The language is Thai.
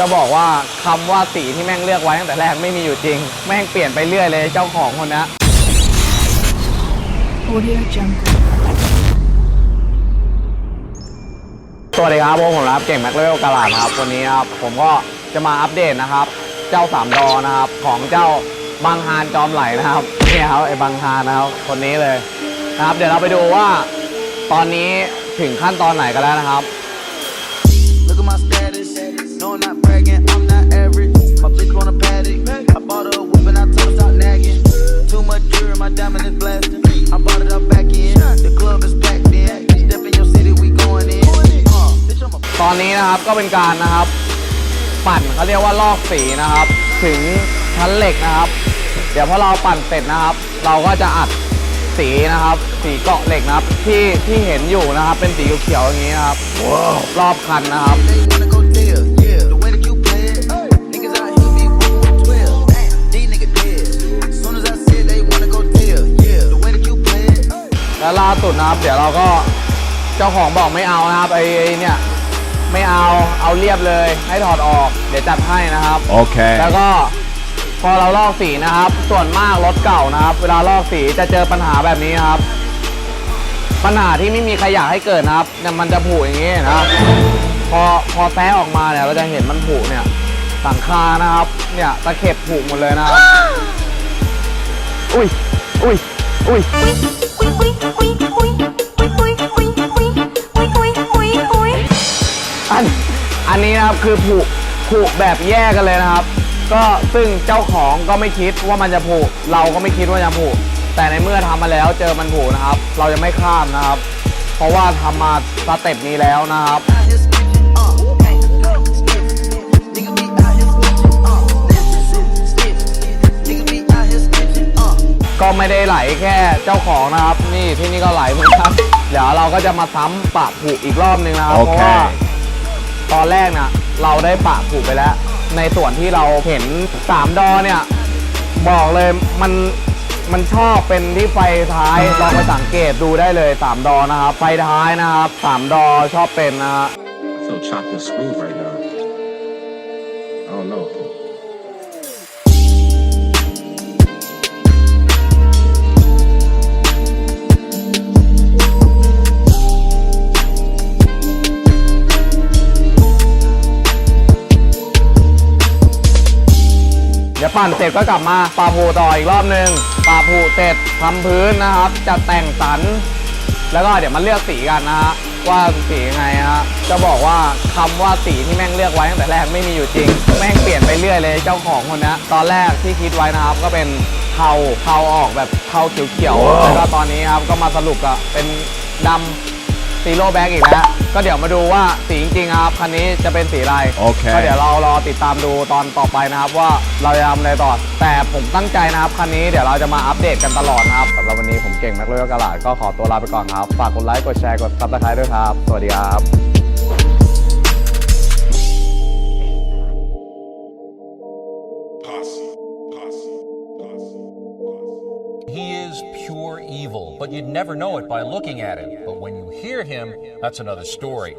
จะบอกว่าคำว่าสีที่แม่งเลือกไว้ตั้งแต่แรกไม่มีอยู่จริง แม่งเปลี่ยนไปเรื่อยเลยเจ้าของคนนี้สวัสดีครับผมผมรับเก่งแม็กเลเวลกาลาดครับวันนี้ครับผมก็จะมาอัปเดตนะครับ เจ้าสามดอนะครับ ของเจ้าบางฮานจอมไหลนะครับนี่ครับไอ้บางฮานนะครับคนนี้เลยนะครับ เดี๋ยวเราไปดูว่าตอนนี้ถึงขั้นตอนไหนกันแล้วนะครับ Look at my status. No, I'm not bragging, I'm not average. My bitch wanna paddock. I bought her a whip and I told her stop nagging. Too much jewelry, my diamond is blasting. I bought it up back in. The club is packed in. Step in your city, we going in. Uh, bitch, I'm a ตอนนี้นะครับก็เป็นการนะครับ ปั่นเขาเรียกว่าลอกสีนะครับ ถึงชั้นเหล็กนะครับ เดี๋ยวพอเราปั่นเสร็จนะครับ เราก็จะอัดสีนะครับ สีเกาะเหล็กนะครับ ที่ที่เห็นอยู่นะครับ เป็นสีเขียวๆอย่างนี้นะครับรอบคันนะครับ they wanna go และล่าสุดนะครับ เดี๋ยวเราก็เจ้าของบอกไม่เอานะครับไอ้ไอ้เนี่ยไม่เอาเอาเรียบเลย ให้ถอดออก เดี๋ยวจัดให้นะครับ Okay. แล้วก็พอเราลอกสีนะครับ ส่วนมากรถเก่านะครับ เวลาลอกสีจะเจอปัญหาแบบนี้นะครับ ปัญหาที่ไม่มีใครอยากให้เกิดนะครับเนี่ยมันจะผุอย่างนี้นะครับ พอพอแต้ออกมาเนี่ยเราจะเห็นมันผุเนี่ยสังคานะครับ เนี่ยตะเข็บผุหมดเลยนะครับ อุ้ยอุ้ยอุ้ยอั นนี้นะครับคือผูกผูกแบบแยกกันเลยนะครับ ก็ซึ่งเจ้าของก็ไม่คิดว่ามันจะผูกเราก็ไม่คิดว่าจะผูกแต่ในเมื่อทำมาแล้วเจอมันผูกนะครับ เราจะไม่ข้ามนะครับ เพราะว่าทำมาสเต็ปนี้แล้วนะครับก็ไม่ได้ไหลแค่เจ้าของนะครับ นี่ที่นี่ก็ไหลเหมือนกันเดี๋ยวเราก็จะมาซ้ำปะผูกอีกรอบนึงนะครับ เพเคราะว่า ตอนแรกน่ะเราได้ปะผูกไปแล้ว ในส่วนที่เราเห็นสามดอเนี่ยบอกเลยมันมันชอบเป็นที่ไฟท้ายลองไปสังเกตดูได้เลยสามดอนะครับ ไฟท้ายนะครับสามดอชอบเป็นนะฮะ I feel chopped and screwed right now. I don't know. ปั่นเสร็จก็กลับมาปาผูต่ออีกรอบหนึ่งปาผูเสร็จทำพื้นนะครับ จะแต่งสัน แล้วก็เดี๋ยวมาเลือกสีกันนะฮะว่าสียังไงฮะจะบอกว่าคำว่าสีที่แม่งเลือกไว้ตั้งแต่แรกไม่มีอยู่จริง แม่งเปลี่ยนไปเรื่อยเลยเจ้าของคนนี้ตอนแรกที่คิดไว้นะครับก็เป็นเทาเทาออกแบบเทาเขียวๆแล้วก็ตอนนี้ครับก็มาสรุปอะเป็นดำ ซีโร่แบ็กอีกแล้วก็เดี๋ยวมาดูว่าสีจริงๆครับคันนี้จะเป็นสีอะไรโอเค ก็เดี๋ยวเรารอติดตามดูตอนต่อไปนะครับว่าเราจะทำอะไรต่อ แต่ผมตั้งใจนะครับคันนี้เดี๋ยวเราจะมาอัปเดตกันตลอดนะครับสำหรับวันนี้ผมเก่งแม็กเลเวลกาลาดก็ขอตัวลาไปก่อนครับ ฝากกดไลค์กดแชร์กดซับสไครต์ด้วยครับ สวัสดีครับ is pure evil, but you'd never know it by looking at him. But when you hear him, that's another story.